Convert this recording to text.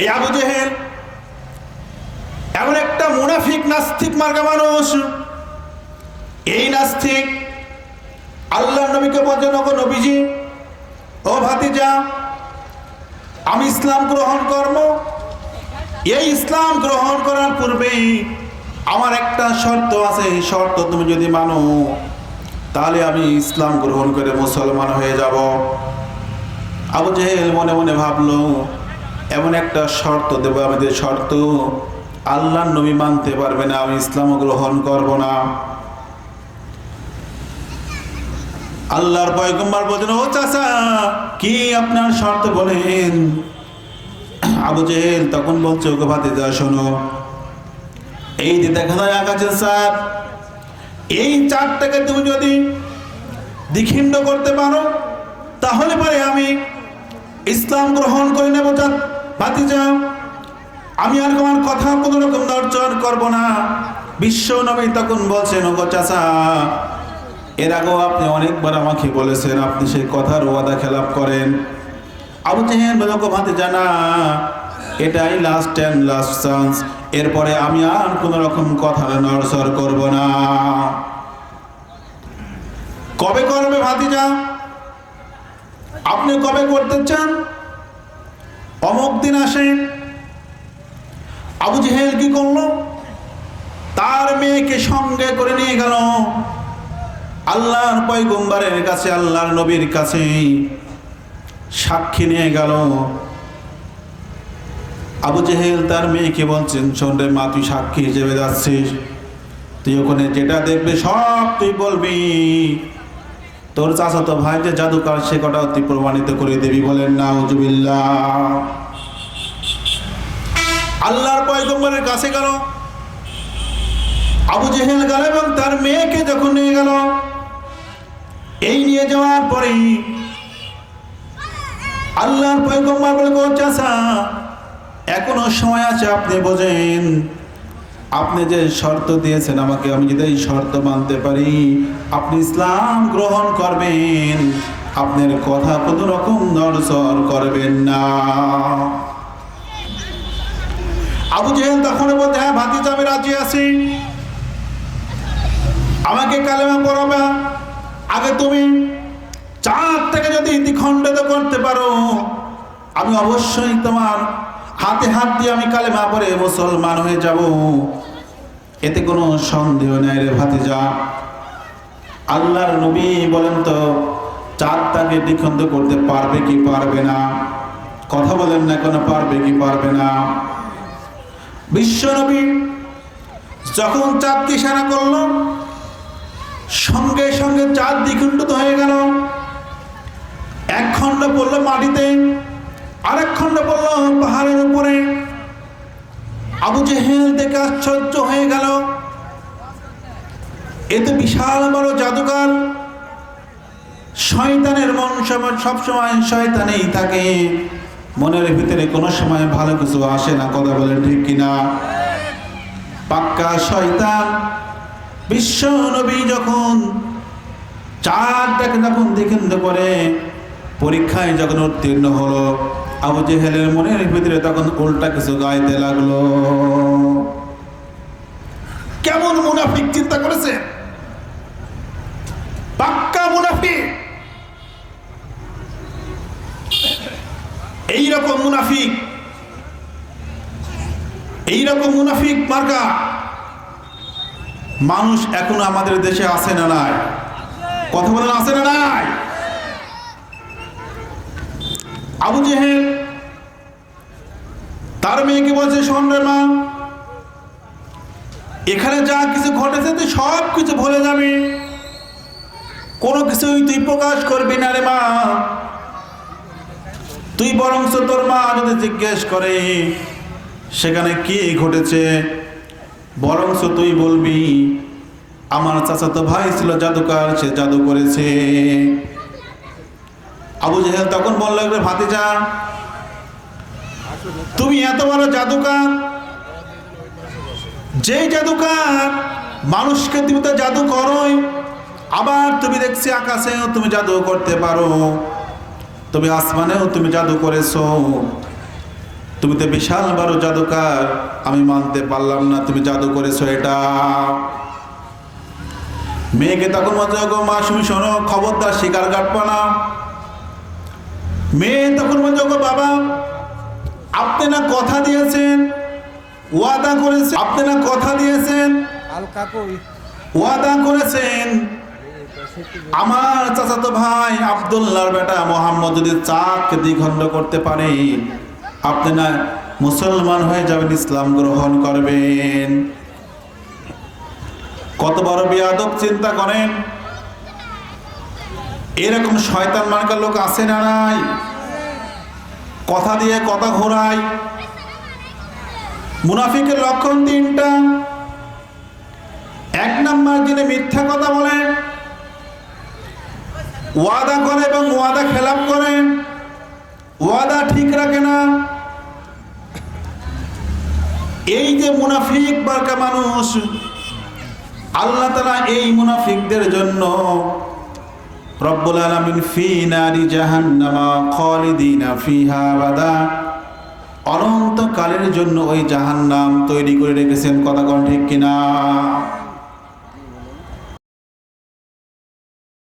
এই আবু জেহেল, এমন একটা মুনাফিক, নাস্তিক, মার্গা মানুষ। এই নাস্তিক আল্লাহ নবীকে বলছেন ওগো নবীজি। ও ভাতিজা, আমি ইসলাম গ্রহণ করব। এই ইসলাম গ্রহণ করার পূর্বেই আমার একটা শর্ত আছে। এই শর্ত তুমি যদি মানো, তাহলে আমি ইসলাম গ্রহণ করে মুসলমান হয়ে যাব। আবু জেহেল মনে মনে ভাবলো এমন একটা শর্ত দেবো আমাদের শর্ত আল্লাহ নবী মানতে পারবে না, আমি ইসলাম গ্রহণ করব না। আল্লাহর পয়গম্বর বলছেন, ও চাচা, কি আপনার শর্ত বলেন? আবু জেহেল তখন বলছে ওকে ভাতিজা, শোনো, এই যে দেখা যায় আকাশের স্যার এই চারটাকে তুমি যদি দ্বিখিণ্ড করতে পারো, তাহলে পরে আমি ইসলাম গ্রহণ করে নেব ভাতিজা, আমি আর তোমার কথা কোনো রকম দর্শন করব না। বিশ্ব নবী তখন বলছেন, ওগো চাচা, এর আগেও আপনি অনেকবার আমাকে বলেছেন, আপনি সেই কথার ওয়াদা খেলাপ করেন। আবু চেহেন বেদক ভাতে জানা এটাই লাস্ট অ্যান্ড লাস্ট চান্স এরপরে আমি আর কোনো রকম কথা নড়সড় করব না। কবে করবে ভাতিজা? আপনি কবে করতে চান? অমুক দিন আসেন। আবু জেহেল কি করল? তার মেয়েকে সঙ্গে করে নিয়ে গেল। আল্লাহর পয়গম্বরের কাছে, আল্লাহর নবীর কাছে সাক্ষী নিয়ে গেল। আবু জেহেল তার মেয়েকে বলছেন রে মা, তুই সাক্ষী হিসেবে যাচ্ছিস। তুই ওখানে যেটা দেখবে সব তুই বলবি। তোর চাচাতো ভাই যে জাদুকার, সে কটা তুই প্রমাণিত করে দিবি বলেন না উজুবিল্লা আল্লাহর পয়গম্বরের কাছে গেল। আবু জেহেল গেল এবং তার মেয়েকে যখন নিয়ে গেল, এই নিয়ে যাওয়ার পরে আল্লাহর পয়গম্বর বলে চাচা, এখনও সময় আছে, আপনি বোঝেন আপনি যে শর্ত দিয়েছেন আমাকে, আমি যদি এই শর্ত মানতে পারি, আপনি ইসলাম গ্রহণ করবেন। আপনার কথা কোনো রকম নড়সড় করবেন না। আবু জেহেল তখন বলতে হ্যাঁ ভাতিজা, আমি রাজি আছি। আমাকে কালেমা পড়াবে আগে তুমি চাঁদ থেকে যদি দ্বিখণ্ডিত করতে পারো, আমি অবশ্যই তোমার হাতে হাত দিয়ে আমি কালেমা পরে মুসলমান হয়ে যাব। এতে কোনো সন্দেহ নেই রে ভাতিজা। আল্লাহর নবী বলেন তো, চাঁদ তাকে দ্বিখণ্ড করতে পারবে কি পারবে না? কথা বলেন না কোনো, পারবে কি পারবে না? বিশ্বনবী যখন চাঁদকে ইশারা করল, সঙ্গে সঙ্গে চাঁদ দ্বিখণ্ডিত হয়ে গেল। এক খণ্ড পড়ল মাটিতে। আরেক খণ্ড পড়ল পাহাড়ের উপরে আবু জেহেল দেখে আশ্চর্য হয়ে গেল। এতে বিশাল বড় জাদুকর শয়তানের মন সময় সবসময় শয়তানেই থাকে। মনের ভিতরে কোনো সময় ভালো কিছু আসে না, কথা বলে ঠিক কিনা। পাক্কা শয়তান। বিশ্ব নবী যখন চারটাকে যখন দ্বিখণ্ড করে পরীক্ষায় যখন উত্তীর্ণ হলো আবু জেহেলের মনের ভিতরে তখন উল্টা কিছু গাইতে লাগল। কেমন মুনাফিক চিন্তা করেছে? পাক্কা মুনাফিক? এইরকম মুনাফিক এইরকম মুনাফিক মার্কা মানুষ এখন আমাদের দেশে আছে না নাই? কথা বলেন, আছে না নাই? আবু জেহেল, তার মেয়েকে বলছে রে মা, এখানে যা কিছু ঘটেছে তুই সব কিছু ভুলে যাবি। কোনো কিছুই তুই প্রকাশ করবি না রে মা। তুই বরংস তোর মা যদি জিজ্ঞেস করে সেখানে কি ঘটেছে, বরংস তুই বলবি, আমার চাচাতো ভাই ছিল জাদুকার, সে জাদু করেছে। আবু জেহেল তখন বলল রে ভাতিজা, তুমি এত বড় জাদুকার। যেই জাদুকার, মানুষকে তুমি তো জাদু করোই। আবার তুমি দেখছি আকাশেও তুমি জাদু করতে পারো। তুমি আসমানেও তুমি জাদু করেছ। তুমি তো বিশাল বড় জাদুকার, আমি মানতে পারলাম না, তুমি জাদু করেছ এটা। মেয়েকে তখন বলছে গো মা তুমি শোনো, খবরদার শিকার কাটবো না মেয়ে তখন বলছে গো বাবা আপনি না কথা দিয়েছেন ওয়াদা করেছেন আপনি না কথা দিয়েছেন ওয়াদা করেছেন। আমার চাচাতো ভাই আব্দুল্লাহর বেটা মোহাম্মদ যদি চাঁদকে দ্বিখণ্ড করতে পারে আপনি না মুসলমান হয়ে যাবেন ইসলাম গ্রহণ করবেন। কত বড় বিয়াদব চিন্তা করেন। এরকম শয়তান মার্কার লোক আছে না নাই? কথা দিয়ে কথা ঘোরায়। মুনাফিকের লক্ষণ তিনটা। এক নাম্বার যিনি মিথ্যা কথা বলেন, ওয়াদা করে এবং ওয়াদা খেলাপ করেন ওয়াদা ঠিক রাখে না। এই যে মুনাফিক বারকা মানুষ, আল্লাহ তালা এই মুনাফিকদের জন্য রব্বুল আলামিন ফি নারি জাহান্নামা খালিদিনা ফিহা আবাদা। অনন্তকালের জন্য ওই জাহান্নাম তৈরি করে রেখেছেন। কথা কোন ঠিক কিনা?